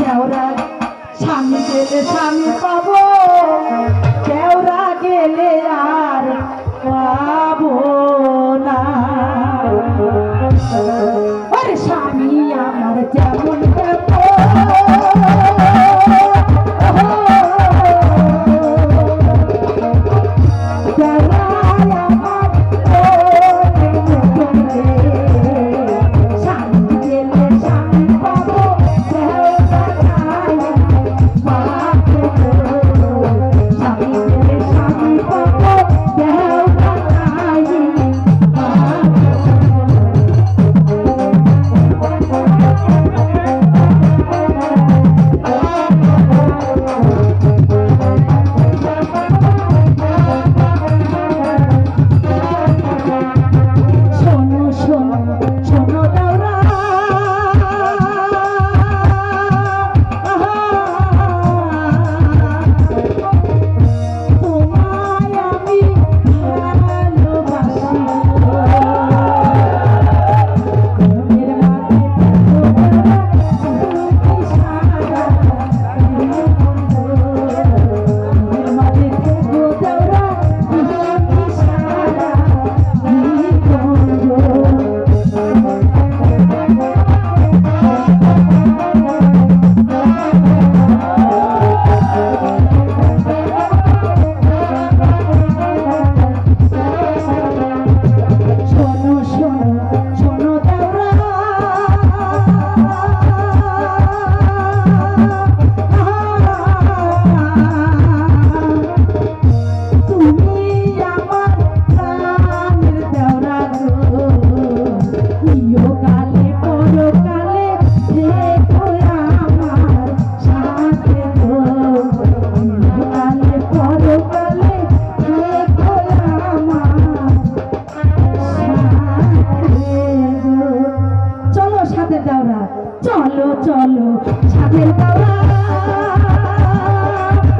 দেওরা স্বামী পেলে স্বামী পাবো। চলো চলো সাথে দাওরা